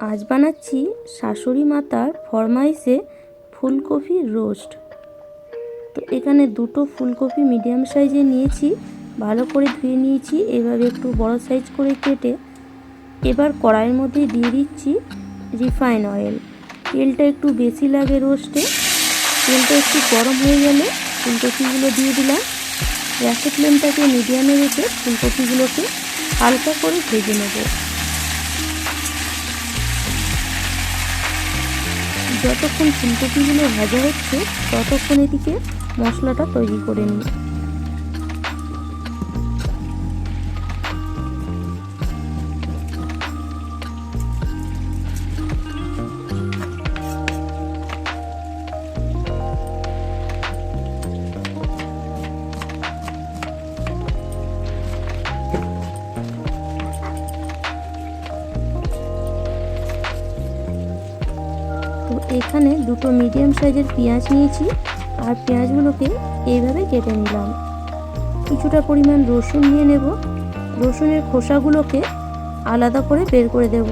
আজ বানাচ্ছি শাশুড়ি মাতার ফরমাইশে ফুলকপি রোস্ট। তো এখানে দুটো ফুলকপি মিডিয়াম সাইজে নিয়েছি, ভালো করে ধুয়ে নিয়েছি, এভাবে একটু বড় সাইজ করে কেটে। এবার কড়াইয়ের মধ্যে দিয়ে দিচ্ছি রিফাইন অয়েল। তেলটা একটু বেশি লাগে রোস্টে। তেলটা একটু গরম হয়ে গেলে ফুলকপিগুলো দিয়ে দিলাম। গ্যাসের ফ্লেমটাকে মিডিয়ামে রেখে ফুলকপিগুলোকে হালকা করে ভেজে নেব। যতক্ষণ ফুলকপিগুলো ভাজা হচ্ছে ততক্ষণ এদিকে মশলাটা তৈরি করে নিই। এখানে দুটো মিডিয়াম সাইজের পেঁয়াজ নিয়েছি আর পেঁয়াজগুলোকে এইভাবে কেটে নিলাম। কিছুটা পরিমাণ রসুন নিয়ে নেব। রসুনের খোসাগুলোকে আলাদা করে বের করে দেব।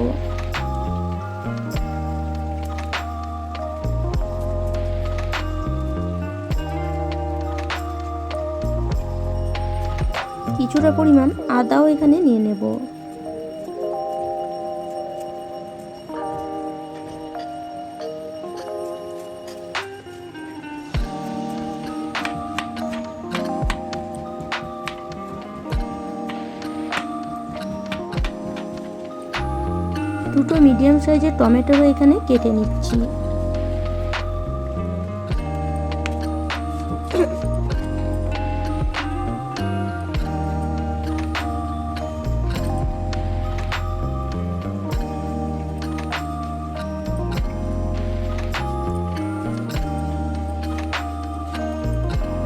কিছুটা পরিমাণ আদাও এখানে নিয়ে নেব। দুটো মিডিয়াম সাইজের টমেটোও এখানে কেটে নিচ্ছি।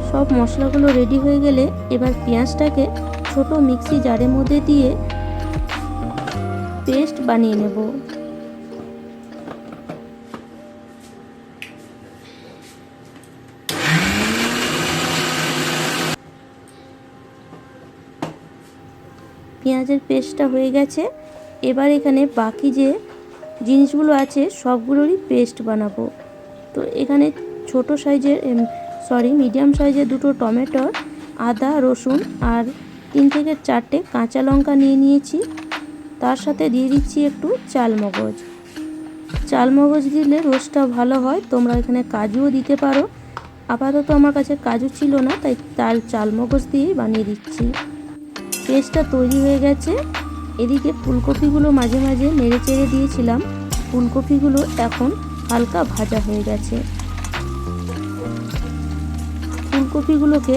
সব মশলাগুলো রেডি হয়ে গেলে এবার পেঁয়াজটাকে ছোট মিক্সি জারের মধ্যে দিয়ে পেস্ট বানিয়ে নেব। পেঁয়াজের পেস্টটা হয়ে গেছে। এবার এখানে বাকি যে জিনিসগুলো আছে, সবগুলোরই পেস্ট বানাবো। তো এখানে ছোট সাইজের সরি মিডিয়াম সাইজের দুটো টমেটো, আদা, রসুন আর তিন থেকে চারটে কাঁচা লঙ্কা নিয়ে নিয়েছি। তার সাথে দিয়ে দিচ্ছি একটু চালমগজ। চালমগজ দিলে রোস্টটা ভালো হয়, তোমরা এখানে কাজুও দিতে পারো। আপাতত আমার কাছে কাজু ছিল না, তাই তাল চালমগজ দিয়েই বানিয়ে দিচ্ছি। পেস্টটা তৈরি হয়ে গেছে। এদিকে ফুলকপিগুলো মাঝে মাঝে নেড়ে চেড়ে দিয়েছিলাম। ফুলকপিগুলো এখন হালকা ভাজা হয়ে গেছে। ফুলকপিগুলোকে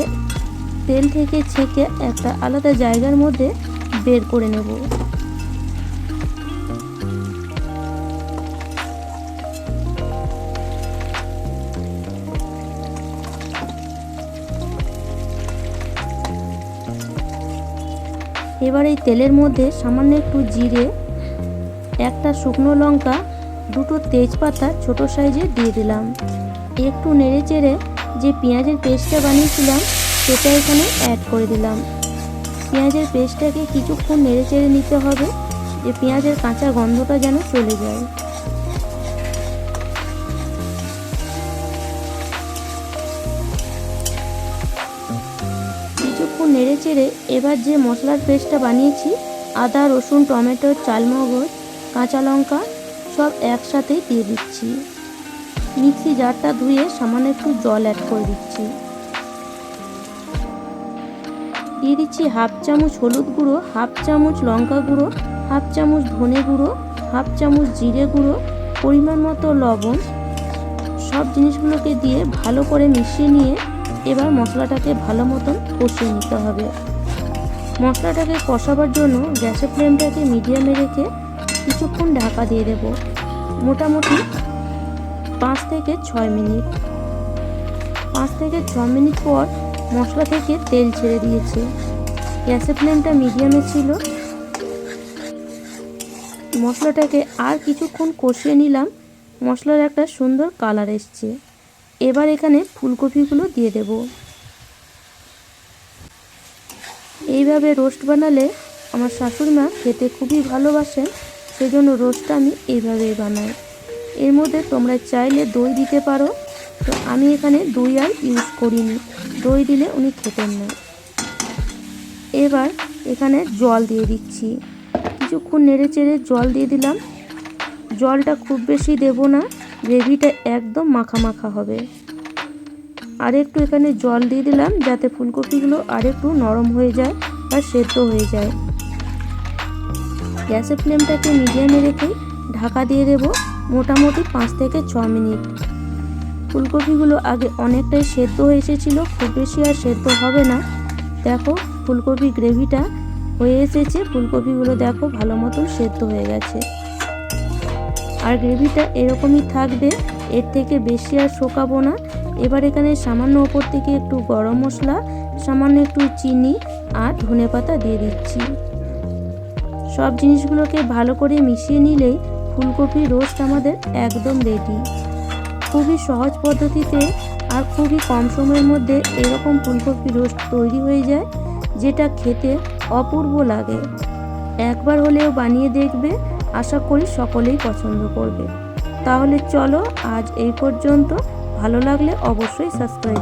তেল থেকে ছেঁকে একটা আলাদা জায়গার মধ্যে বের করে নেব। এবার এই তেলের মধ্যে সামান্য একটু জিরে, একটা শুকনো লঙ্কা, দুটো তেজপাতা ছোট সাইজে দিয়ে দিলাম। একটু নেড়ে চেড়ে যে পেঁয়াজের পেস্টটা বানিয়েছিলাম, সেটা এখানে অ্যাড করে দিলাম। পেঁয়াজের পেস্টটাকে কিছুক্ষণ নেড়ে চেড়ে নিতে হবে, যে পেঁয়াজের কাঁচা গন্ধটা যেন চলে যায়। নেড়ে চেড়ে এবার যে মশলার পেস্টটা বানিয়েছি, আদা, রসুন, টমেটো, চালমগজ, কাঁচা লঙ্কা, সব একসাথেই দিয়ে দিচ্ছি। মিক্সি জারটা ধুয়ে সামান্য একটু জল অ্যাড করে দিচ্ছি। দিয়ে দিচ্ছি হাফ চামচ হলুদ গুঁড়ো, হাফ চামচ লঙ্কা গুঁড়ো, হাফ চামচ ধনে গুঁড়ো, হাফ চামচ জিরে গুঁড়ো, পরিমাণ মতো লবণ, সব জিনিসগুলোকে দিয়ে ভালো করে মিশিয়ে নিয়ে এবার মশলাটাকে ভালো মতন কষিয়ে নিতে হবে। মশলাটাকে কষাবার জন্য গ্যাসের ফ্লেমটাকে মিডিয়ামে রেখে কিছুক্ষণ ঢাকা দিয়ে দেব। মোটামুটি পাঁচ থেকে ছয় মিনিট। পাঁচ থেকে ছ মিনিট পর মশলা থেকে তেল ছেড়ে দিয়েছে। গ্যাসের ফ্লেমটা মিডিয়ামে ছিল। মশলাটাকে আর কিছুক্ষণ কষিয়ে নিলাম। মশলার একটা সুন্দর কালার এসছে। এবার এখানে ফুলকপিগুলো দিয়ে দেব। এইভাবে রোস্ট বানালে আমার শাশুড়ি মা খেতে খুবই ভালোবাসেন, সেজন্য রোস্টটা আমি এইভাবেই বানাই। এর মধ্যে তোমরা চাইলে দই দিতে পারো। তো আমি এখানে দই আর ইউজ করিনি। দই দিলে উনি খেতেন না। এবার এখানে জল দিয়ে দিচ্ছি। কিছুক্ষণ নেড়ে চেড়ে জল দিয়ে দিলাম। জলটা খুব বেশি দেব না। গ্রেভিটা একদম মাখা মাখা হবে। আর একটু এখানে জল দিয়ে দিলাম যাতে ফুলকপিগুলো আর একটু নরম হয়ে যায় বা সেদ্ধ হয়ে যায়। গ্যাসের ফ্লেমটাকে মিডিয়ামে রেখে ঢাকা দিয়ে দেব মোটামুটি পাঁচ থেকে ছ মিনিট। ফুলকপিগুলো আগে অনেকটাই সেদ্ধ হয়ে এসেছিল, খুব বেশি আর সেদ্ধ হবে না। দেখো ফুলকপি গ্রেভিটা হয়ে এসেছে, ফুলকপিগুলো দেখো ভালো মতন সেদ্ধ হয়ে গেছে। আর গ্রেভিটা এরকমই থাকবে, এর থেকে বেশি আর শোকাবো না। এবার এখানে সামান্য ওপর থেকে একটু গরম মশলা, সামান্য একটু চিনি আর ধনে পাতা দিয়ে দিচ্ছি। সব জিনিসগুলোকে ভালো করে মিশিয়ে নিলেই ফুলকপি রোস্ট আমাদের একদম রেডি খুবই সহজ পদ্ধতিতে আর খুবই কম সময়ের মধ্যে এরকম ফুলকপি রোস্ট তৈরি হয়ে যায়, যেটা খেতে অপূর্ব লাগে। একবার হলেও বানিয়ে দেখবে আশা করি সকলেই পছন্দ করবে। তাহলে চলো আজ এই পর্যন্ত। ভালো লাগলে অবশ্যই সাবস্ক্রাইব